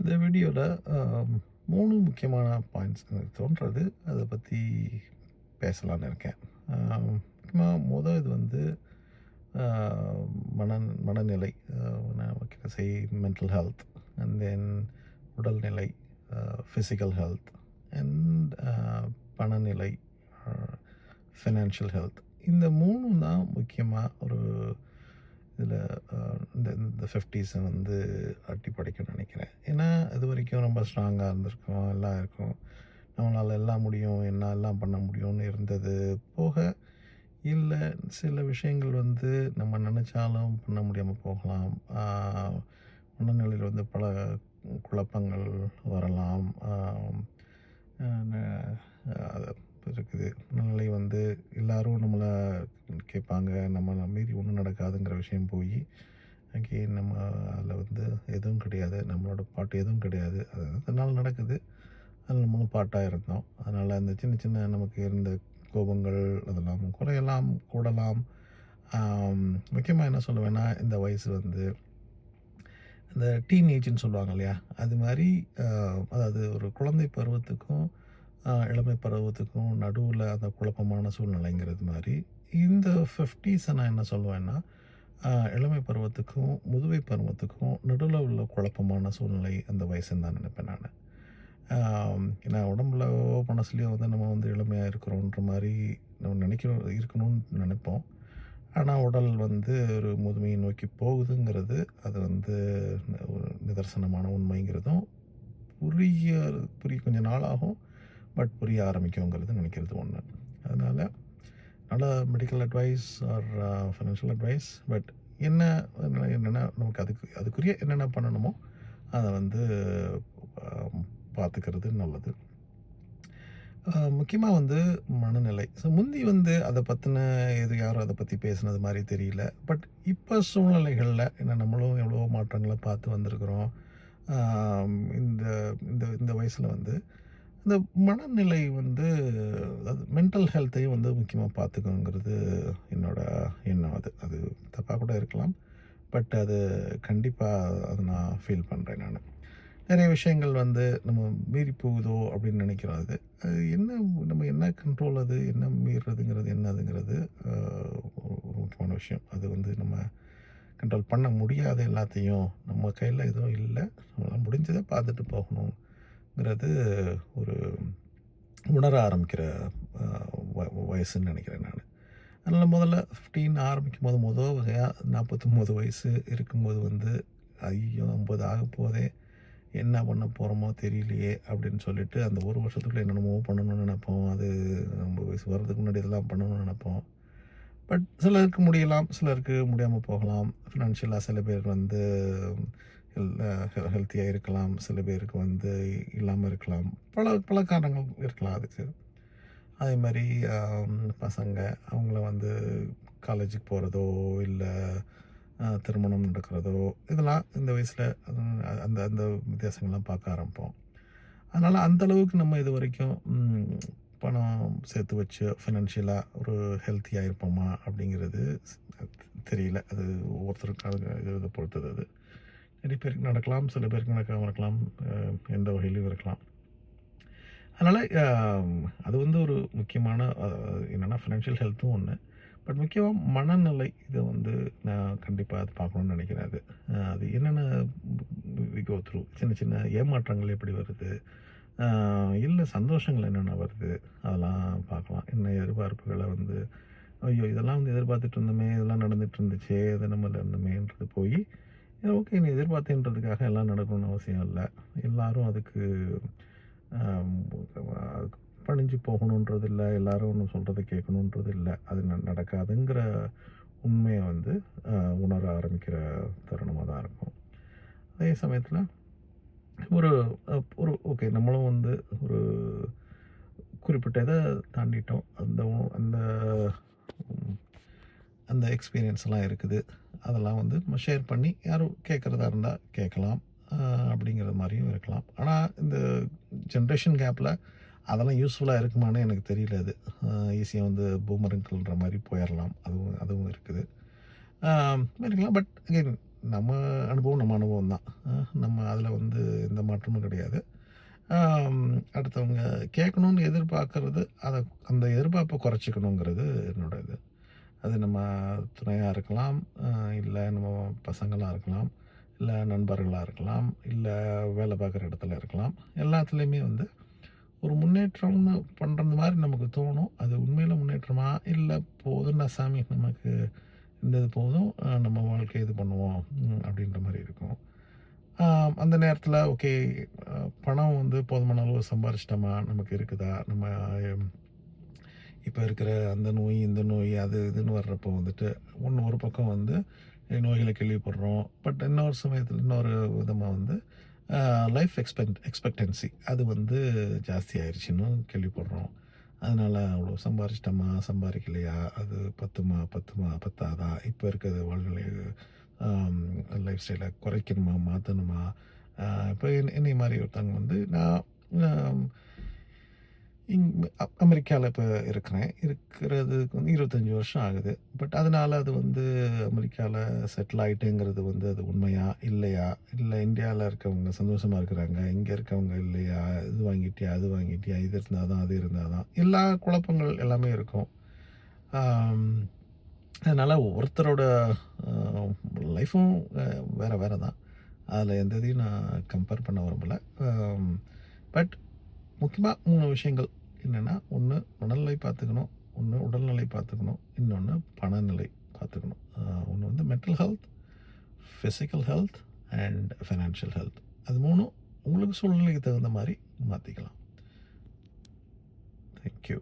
இந்த வீடியோவில் மூணு முக்கியமான பாயிண்ட்ஸ் எனக்கு தோன்றது. அதை பற்றி பேசலான்னு இருக்கேன். முக்கியமாக மொதல் இது வந்து மன மனநிலை செய் மென்டல் ஹெல்த் அண்ட் தென் உடல்நிலை ஃபிசிக்கல் ஹெல்த் அண்ட் பணநிலை ஃபினான்ஷியல் ஹெல்த் இந்த மூணும் தான் முக்கியமாக ஒரு இந்த ஃபிஃப்டிஸை வந்து அட்டி படைக்கணும்னு நினைக்கிறேன். ஏன்னா இது வரைக்கும் ரொம்ப ஸ்ட்ராங்காக இருந்திருக்கோம் எல்லாம் இருக்கும். நம்மளால் எல்லாம் முடியும் என்ன எல்லாம் பண்ண முடியும்னு இருந்தது போக இல்லை சில விஷயங்கள் வந்து நம்ம நினச்சாலும் பண்ண முடியாமல் போகலாம். உணநிலையில் மனநிலையில் வந்து பல குழப்பங்கள் வரலாம். இருக்குது. மனநிலை வந்து எல்லாரும் நம்மளை கேட்பாங்க. நம்ம மீறி ஒன்றும் நடக்காதுங்கிற விஷயம் போய் அங்கே நம்ம அதில் வந்து எதுவும் கிடையாது நம்மளோட பாட்டு எதுவும் கிடையாது. அது அதனால் நடக்குது. அதில் நம்மளும் பாட்டாக இருந்தோம். அதனால் அந்த சின்ன சின்ன நமக்கு இருந்த கோபங்கள் அதெல்லாம் குறையலாம் கூடலாம். முக்கியமாக என்ன சொல்லுவேன்னா இந்த வயசு வந்து இந்த டீன் ஏஜ்னு சொல்லுவாங்க இல்லையா? அது மாதிரி அதாவது ஒரு குழந்தை பருவத்துக்கும் இளமை பருவத்துக்கும் நடுவில் அந்த குழப்பமான சூழ்நிலைங்கிறது மாதிரி. இந்த ஃபிஃப்டிஸை நான் என்ன சொல்லுவேன்னா இளமை பருவத்துக்கும் முதுமை பருவத்துக்கும் நடுவில் உள்ள குழப்பமான சூழ்நிலை அந்த வயசுன்னு தான் நினைப்பேன் நான். ஏன்னா உடம்புல மனசுலேயோ வந்து நம்ம வந்து இளமையாக இருக்கிறோன்ற மாதிரி நம்ம நினைக்கிறோம் இருக்கணும்னு நினைப்போம். ஆனால் உடல் வந்து ஒரு முதுமையை நோக்கி போகுதுங்கிறது அது வந்து ஒரு நிதர்சனமான உண்மைங்கிறதும் புரிய புரிய கொஞ்சம் நாளாகும் பட் புரிய ஆரம்பிக்குங்கிறது நினைக்கிறது ஒன்று அதனால் நல்ல medical advice or financial advice but என்ன என்னென்ன நமக்கு அதுக்கு அதுக்குரிய என்னென்ன பண்ணணுமோ அதை வந்து பார்த்துக்கிறது நல்லது. முக்கியமாக வந்து மனநிலை. ஸோ முந்தி வந்து அதை பற்றின எது யாரும் அதை பற்றி பேசுனது மாதிரி தெரியல. பட் இப்போ சூழ்நிலைகளில் என்ன நம்மளும் எவ்வளோ மாற்றங்களை பார்த்து வந்திருக்கிறோம். இந்த இந்த இந்த வயசில் வந்து இந்த மனநிலை வந்து அது மென்டல் ஹெல்த்தையும் வந்து முக்கியமாக பார்த்துக்கணுங்கிறது என்னோட எண்ணம். அது அது தப்பாக கூட இருக்கலாம். பட் அது கண்டிப்பாக அதை நான் ஃபீல் பண்ணுறேன் நான். நிறைய விஷயங்கள் வந்து நம்ம மீறி போகுதோ அப்படின்னு நினைக்கிறோம் அது. அது என்ன நம்ம என்ன கண்ட்ரோல் அது என்ன மீறுறதுங்கிறது என்னதுங்கிறது ஒரு முக்கியமான விஷயம். அது வந்து நம்ம கண்ட்ரோல் பண்ண முடியாத எல்லாத்தையும் நம்ம கையில் எதுவும் இல்லை. நம்மளால் முடிஞ்சதை பார்த்துட்டு போகணும். ங்கிறது ஒரு உணர ஆரம்பிக்கிற வ- வயசுன்னு நினைக்கிறேன் நான். அதனால் முதல்ல ஃபிஃப்டீன் ஆரம்பிக்கும் போது முதல் வகையாக நாற்பத்தொம்போது வயசு இருக்கும்போது வந்து ஐயோ ஐம்பது ஆக போதே என்ன பண்ண போகிறோமோ தெரியலையே அப்படின்னு சொல்லிட்டு அந்த ஒரு வருஷத்துக்குள்ளே என்னென்னமோ பண்ணணும்னு நினைப்போம். அது ஐம்பது வயசு வர்றதுக்கு முன்னாடி இதெல்லாம் பண்ணணும்னு நினைப்போம். பட் சிலருக்கு முடியலாம் சிலருக்கு முடியாமல் போகலாம். ஃபினான்ஷியலாக சில பேர் வந்து ஹெல்த்தியாக இருக்கலாம். சில பேருக்கு வந்து இல்லாமல் இருக்கலாம். பல பல காரணங்கள் இருக்கலாம். அதுக்கு அதே மாதிரி பசங்க அவங்கள வந்து காலேஜுக்கு போகிறதோ இல்லை திருமணம் நடக்கிறதோ இதெல்லாம் இந்த வயசில் அந்த அந்த வித்தியாசங்கள்லாம் பார்க்க ஆரம்பிப்போம். அதனால் அந்த அளவுக்கு நம்ம இது வரைக்கும் பணம் சேர்த்து வச்சு ஃபினான்ஷியலாக ஒரு ஹெல்த்தியாக இருப்போமா அப்படிங்கிறது தெரியல. அது ஒவ்வொருத்தருக்கு அது இது இதை பொறுத்தது அது. நிறைய பேருக்கு நடக்கலாம் சில பேருக்கு நடக்காமல் இருக்கலாம் எந்த வகையிலும் இருக்கலாம். அதனால் அது வந்து ஒரு முக்கியமான என்னென்னா ஃபினான்ஷியல் ஹெல்த்தும் ஒன்று பட் முக்கியமாக மனநிலை இதை வந்து நான் கண்டிப்பாக அது பார்க்கணுன்னு நினைக்கிறேன் அது. அது என்னென்ன கோ த்ரூ சின்ன சின்ன ஏமாற்றங்கள் எப்படி வருது? இல்லை சந்தோஷங்கள் என்னென்ன வருது? அதெல்லாம் பார்க்கலாம். என்ன எதிர்பார்ப்புகளை வந்து ஐயோ இதெல்லாம் வந்து எதிர்பார்த்துட்டு இருந்தோமே இதெல்லாம் நடந்துட்டு இருந்துச்சே இது நம்மள இருந்தோமேன்றது போய் ஓகே நீ எதிர்பார்த்தேன்றதுக்காக எல்லாம் நடக்கணும்னு அவசியம் இல்லை. எல்லாரும் அதுக்கு அதுக்கு பணிஞ்சு போகணுன்றது இல்லை. எல்லாரும் ஒன்று சொல்கிறத கேட்கணுன்றது இல்லை. அது ந- நடக்காதுங்கிற உண்மையை வந்து உணர ஆரம்பிக்கிற தருணமாக தான் இருக்கும். அதே சமயத்தில் ஒரு ஒரு ஓகே நம்மளும் வந்து ஒரு குறிப்பிட்ட இதை தாண்டிட்டோம். அந்த அந்த அந்த எக்ஸ்பீரியன்ஸ்லாம் இருக்குது. அதெல்லாம் வந்து நம்ம ஷேர் பண்ணி யாரும் கேட்குறதா இருந்தால் கேட்கலாம். அப்படிங்கிற மாதிரியும் இருக்கலாம். ஆனால் இந்த ஜென்ரேஷன் கேப்பில் அதெல்லாம் யூஸ்ஃபுல்லாக இருக்குமான்னு எனக்கு தெரியல அது. ஈஸியாக வந்து பூமரங்கள்ன்ற மாதிரி போயிடலாம் அதுவும் அதுவும் இருக்குது. இருக்கலாம். பட் அகெயின் நம்ம அனுபவம் நம்ம அனுபவம் தான். நம்ம அதில் வந்து எந்த மாற்றமும் கிடையாது. அடுத்தவங்க கேட்கணும்னு எதிர்பார்க்கறது அதை அந்த எதிர்பார்ப்பை குறைச்சிக்கணுங்கிறது என்னோட இது அது நம்ம துணையாக இருக்கலாம் இல்லை நம்ம பசங்களாக இருக்கலாம் இல்லை நண்பர்களாக இருக்கலாம் இல்லை வேலை பார்க்குற இடத்துல இருக்கலாம். எல்லாத்துலேயுமே வந்து ஒரு முன்னேற்றம்னு பண்ணுறது மாதிரி நமக்கு தோணும். அது உண்மையில் முன்னேற்றமா இல்லை போதுன்னா சாமி நமக்கு இந்த போதும் நம்ம வாழ்க்கை இது பண்ணுவோம் அப்படின்ற மாதிரி இருக்கும். அந்த நேரத்தில் ஓகே பணம் வந்து போதுமான அளவு சம்பாரிச்சிட்டோமா? நமக்கு இருக்குதா? நம்ம இப்போ இருக்கிற அந்த நோய் இந்த நோய் அது இதுன்னு வர்றப்போ வந்துட்டு ஒன்று ஒரு பக்கம் வந்து நோய்களை கேள்விப்படுறோம். பட் இன்னொரு சமயத்தில் இன்னொரு விதமாக வந்து லைஃப் எக்ஸ்பெக்ட் எக்ஸ்பெக்டன்சி அது வந்து ஜாஸ்தி ஆயிடுச்சுன்னு கேள்விப்படுறோம். அதனால் அவ்வளோ சம்பாரிச்சிட்டோமா? சம்பாதிக்கலையா அது பத்துமா? பத்துமா? பத்தாதா? இப்போ இருக்கிற வாழ்நிலை லைஃப் ஸ்டைலை குறைக்கணுமா? மாற்றணுமா இப்போ என்னை மாதிரி ஒருத்தவங்க வந்து நான் இங் அமெரிக்காவில் இப்போ இருக்கிறேன். இருக்கிறதுக்கு வந்து இருபத்தஞ்சி வருஷம் ஆகுது. பட் அதனால் அது வந்து அமெரிக்காவில் செட்டில் ஆகிட்டுங்கிறது வந்து அது உண்மையா இல்லையா? இல்லை இந்தியாவில் இருக்கவங்க சந்தோஷமாக இருக்கிறாங்க இங்கே இருக்கவங்க இல்லையா? இது வாங்கிட்டியா அது வாங்கிட்டியா? இது இருந்தால் தான் அது இருந்தால் தான் எல்லா குழப்பங்கள் எல்லாமே இருக்கும். அதனால் ஒவ்வொருத்தரோட லைஃப்பும் வேறு வேறு தான் அதில் எந்த இதையும் நான் கம்பேர் பண்ண விரும்பலை. பட் முக்கியமாக மூணு விஷயங்கள். என்னென்னா ஒன்று மனநிலை பார்த்துக்கணும் ஒன்று உடல்நிலை பார்த்துக்கணும் இன்னொன்று பணநிலை பார்த்துக்கணும். ஒன்று வந்து mental health physical health and financial health அது மூணும் உங்களுக்கு சூழ்நிலைக்கு தகுந்த மாதிரி மாற்றிக்கலாம் தேங்க்யூ